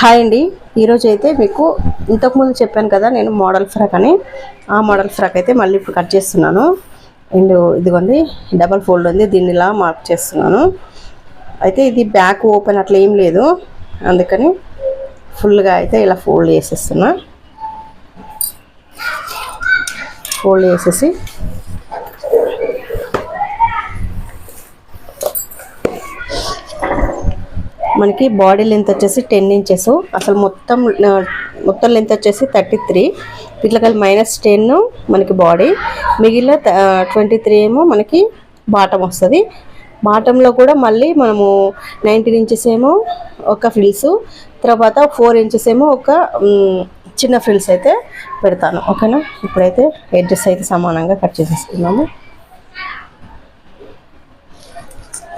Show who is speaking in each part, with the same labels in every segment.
Speaker 1: Hi అండి. ఈరోజు అయితే మీకు ఇంతకుముందు చెప్పాను కదా నేను మోడల్ ఫ్రాక్ అని. ఆ మోడల్ ఫ్రాక్ అయితే మళ్ళీ ఇప్పుడు కట్ చేస్తున్నాను. అండ్ ఇదిగోండి డబల్ ఫోల్డ్ ఉంది దీన్ని ఇలా మార్క్ చేస్తున్నాను. అయితే ఇది బ్యాక్ ఓపెన్ అట్లా ఏం లేదు. అందుకని ఫుల్గా అయితే ఇలా ఫోల్డ్ చేసేస్తున్నా. ఫోల్డ్ చేసేసి మనకి బాడీ లెంత్ వచ్చేసి టెన్ ఇంచెస్. అసలు మొత్తం మొత్తం లెంత్ వచ్చేసి థర్టీ త్రీ. ఇట్లా మైనస్ టెన్ మనకి బాడీ. మిగిలిన ట్వంటీ త్రీ ఏమో మనకి బాటం వస్తుంది. బాటంలో కూడా మళ్ళీ మనము నైన్టీన్ ఇంచెస్ ఏమో ఒక ఫ్రిల్స్ తర్వాత ఫోర్ ఇంచెస్ ఏమో ఒక చిన్న ఫ్రిల్స్ అయితే పెడతాను. ఓకేనా? ఇప్పుడైతే ఎడ్జెస్ అయితే సమానంగా కట్ చేసేసుకున్నాము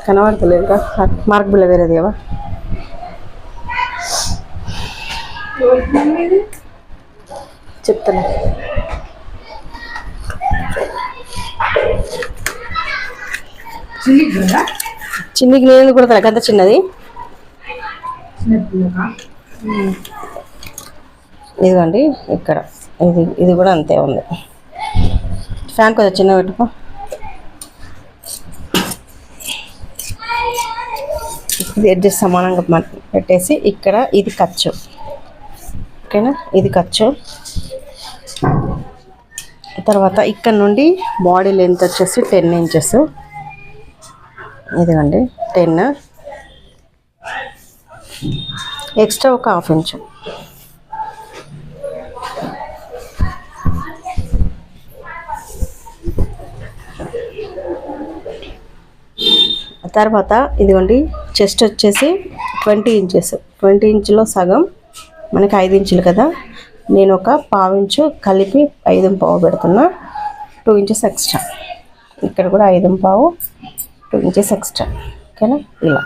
Speaker 1: కనబడతలేదు మార్క్ బిల్ల వేరేదేవా చెప్తాను.
Speaker 2: చిన్నికి
Speaker 1: చిన్నకి నేను కూడా తనకంత చిన్నది. ఇదిగోండి ఇక్కడ. ఇది ఇది కూడా అంతే ఉంది. ఫ్యాన్ కొంచెం చిన్న పెట్టుకో. ఇది అడ్జస్ట్ సమానంగా పెట్టేసి ఇక్కడ ఇది ఖర్చు. ఓకేనా? ఇది ఖర్చు. తర్వాత ఇక్కడ నుండి బాడీ లెంత్ వచ్చేసి టెన్ ఇంచెస్. ఇదిగోండి టెన్. ఎక్స్ట్రా ఒక హాఫ్ ఇంచు. తర్వాత ఇదిగోండి చెస్ట్ వచ్చేసి ట్వంటీ ఇంచెస్. ట్వంటీ ఇంచులో సగం మనకి ఐదు ఇంచులు కదా. నేను ఒక పావు ఇంచు కలిపి ఐదు పావు పెడుతున్నా. Two inches extra. ఇక్కడ కూడా ఐదు పావు టూ ఇంచెస్ ఎక్స్ట్రా. ఓకేనా? ఇలా.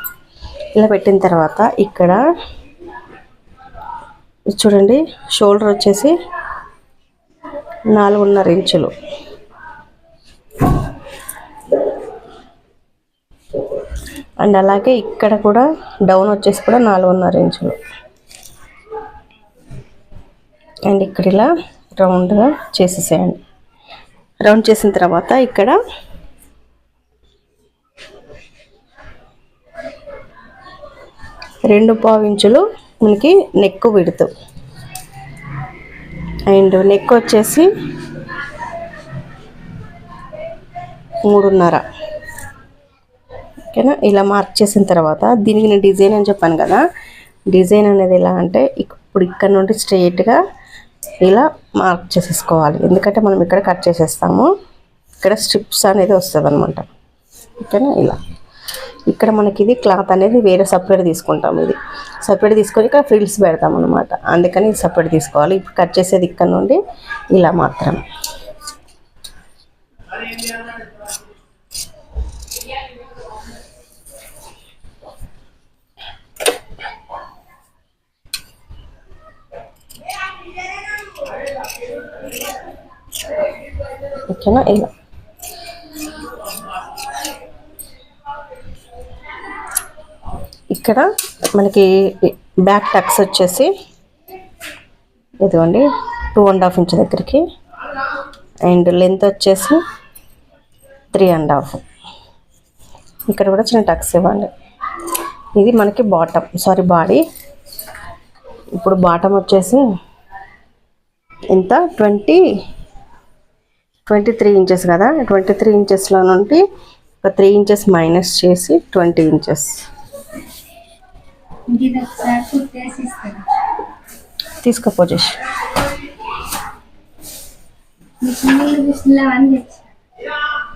Speaker 1: ఇలా పెట్టిన తర్వాత ఇక్కడ చూడండి షోల్డర్ వచ్చేసి నాలుగున్నర ఇంచులు. అండ్ అలాగే ఇక్కడ కూడా డౌన్ వచ్చేసి కూడా నాలుగున్నర ఇంచులు. అండ్ ఇక్కడ ఇలా రౌండ్గా చేసేసేయండి. రౌండ్ చేసిన తర్వాత ఇక్కడ రెండు పావు ఇంచులు మనకి నెక్ విడుతు. అండ్ నెక్ వచ్చేసి మూడున్నర. ఓకేనా? ఇలా మార్క్ చేసిన తర్వాత దీనికి నేను డిజైన్ అని చెప్పాను కదా. డిజైన్ అనేది ఎలా అంటే ఇప్పుడు ఇక్కడ నుండి స్ట్రెయిట్గా ఇలా మార్క్ చేసేసుకోవాలి. ఎందుకంటే మనం ఇక్కడ కట్ చేసేస్తాము. ఇక్కడ స్ట్రిప్స్ అనేది వస్తుంది అనమాట ఓకేనా? ఇలా. ఇక్కడ మనకి ఇది క్లాత్ అనేది వేరే సపరేట్ తీసుకుంటాం ఇది. సపరేట్ తీసుకొని ఇక్కడ ఫ్రిల్స్ పెడతాం అనమాట అందుకని సపరేట్ తీసుకోవాలి. ఇప్పుడు కట్ చేసేది ఇక్కడ నుండి ఇలా మాత్రం ఓకేనా? ఇలా ఇక్కడ మనకి బ్యాక్ టక్స్ వచ్చేసి ఇదిగోండి టూ అండ్ హాఫ్ ఇంచ్ దగ్గరికి. అండ్ లెంత్ వచ్చేసి త్రీ అండ్ హాఫ్. ఇక్కడ కూడా చిన్న టక్స్ ఇవ్వండి. ఇది మనకి బాటమ్ సారీ బాడీ. ఇప్పుడు బాటమ్ వచ్చేసి ఎంత? ట్వంటీ ట్వంటీ త్రీ ఇంచెస్ కదా? ట్వంటీ త్రీ ఇంచెస్లో నుండి ఒక త్రీ ఇంచెస్ మైనస్ చేసి ట్వంటీ ఇంచెస్
Speaker 2: ఇది
Speaker 1: తీసుకో పోజేష్.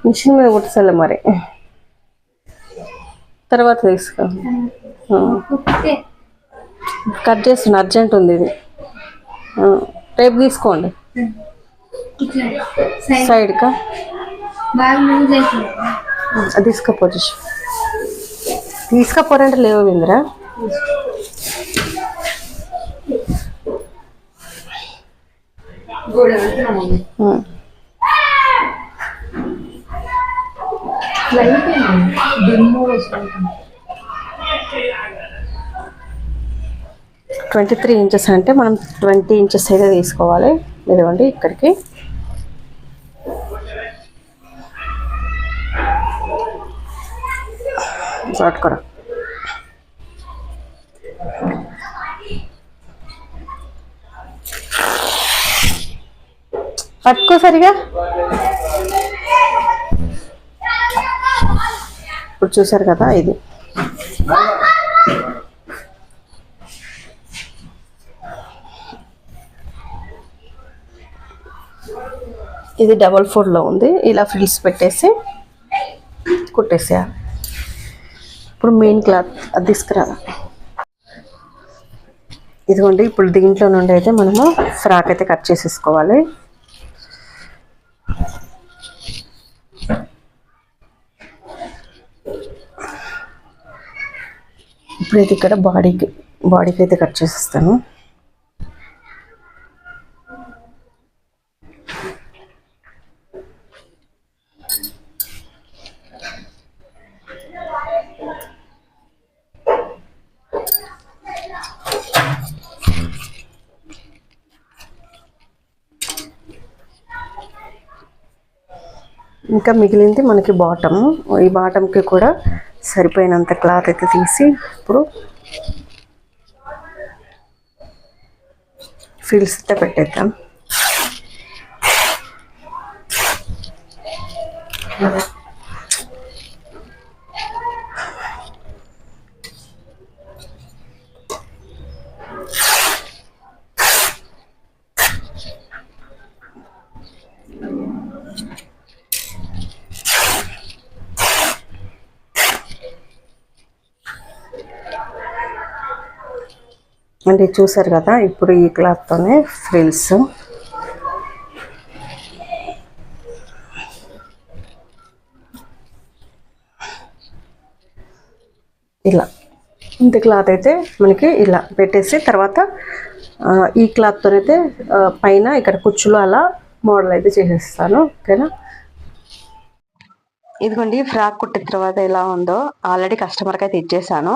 Speaker 2: మిషన్
Speaker 1: మీద కుట్టసలే మరి. తర్వాత తీసుకో. కట్ చేస్తున్నా అర్జెంట్ ఉంది ఇది. రేపు తీసుకోండి.
Speaker 2: సైడ్
Speaker 1: సైడ్కా?
Speaker 2: బాగా లూజ్ అవుతుంది
Speaker 1: అది తీసుకో పోజేష్ తీసుకపోరంటే లేవు ఇందిరా.
Speaker 3: ట్వంటీ త్రీ ఇంచెస్ అంటే మనం ట్వంటీ ఇంచెస్ అయితే తీసుకోవాలి. ఇదిగోండి ఇక్కడికి. కూడా పట్టుకో సరిగా. ఇప్పుడు చూసారు కదా ఇది. ఇది డబల్ ఫోర్లో ఉంది. ఇలా ఫ్రిల్స్ పెట్టేసి కుట్టేసేయాలి. ఇప్పుడు మెయిన్ క్లాత్ అది తీసుకురా ఇదిగోండి ఇప్పుడు దీంట్లో నుండి అయితే మనము ఫ్రాక్ అయితే కట్ చేసేసుకోవాలి. ఇప్పుడైతే ఇక్కడ బాడీకి బాడీకి అయితే కట్ చేసేస్తాను. ఇంకా మిగిలింది మనకి బాటమ్ ఈ బాటమ్కి కూడా సరిపోయినంత క్లాత్ అయితే తీసి ఇప్పుడు ఫిల్స్ అయితే పెట్టేద్దాం. అంటే చూసారు కదా ఇప్పుడు ఈ క్లాత్తోనే ఫ్రిల్స్. ఇలా. ఇంత క్లాత్ అయితే మనకి ఇలా పెట్టేసి తర్వాత ఈ క్లాత్తోనైతే పైన ఇక్కడ కుచ్చులు అలా మోడల్ అయితే చేసేస్తాను. ఓకేనా? ఇదిగోండి ఫ్రాక్ కుట్టిన తర్వాత ఎలా ఉందో ఆల్రెడీ కస్టమర్కి అయితే ఇచ్చేసాను.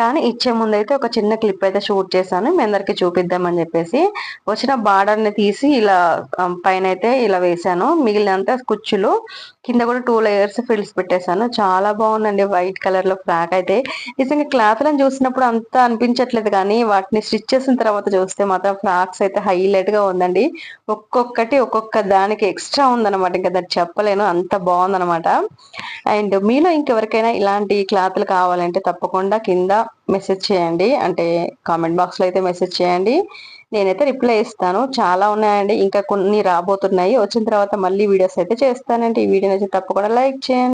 Speaker 3: కానీ ఇచ్చే ముందు అయితే ఒక చిన్న క్లిప్ అయితే షూట్ చేశాను. మీ అందరికి చూపిద్దామని చెప్పేసి వచ్చిన బార్డర్ని తీసి ఇలా పైన అయితే ఇలా వేసాను మిగిలినంత కుచ్చులు కింద కూడా టూ లేయర్స్ ఫిల్స్ పెట్టేశాను. చాలా బాగుందండి వైట్ కలర్లో ఫ్రాక్ అయితే. నిజంగా క్లాత్లను చూసినప్పుడు అంత అనిపించట్లేదు కానీ వాటిని స్టిచ్ చేసిన తర్వాత చూస్తే మాత్రం ఫ్రాక్స్ అయితే హైలైట్గా ఉందండి. ఒక్కొక్కటి ఒక్కొక్క దానికి ఎక్స్ట్రా ఉందన్నమాట. ఇంకా దాన్ని చెప్పలేను. అంత బాగుందన్నమాట. అండ్ మీలో ఇంకెవరికైనా ఇలాంటి క్లాత్లు కావాలంటే తప్పకుండా కింద మెసేజ్ చేయండి. అంటే కామెంట్ బాక్స్లో అయితే మెసేజ్ చేయండి. నేనైతే రిప్లై ఇస్తాను. చాలా ఉన్నాయండి. ఇంకా కొన్ని రాబోతున్నాయి. వచ్చిన తర్వాత మళ్ళీ వీడియోస్ అయితే చేస్తానండి. ఈ వీడియో నచ్చితే తప్పకుండా లైక్ చేయండి.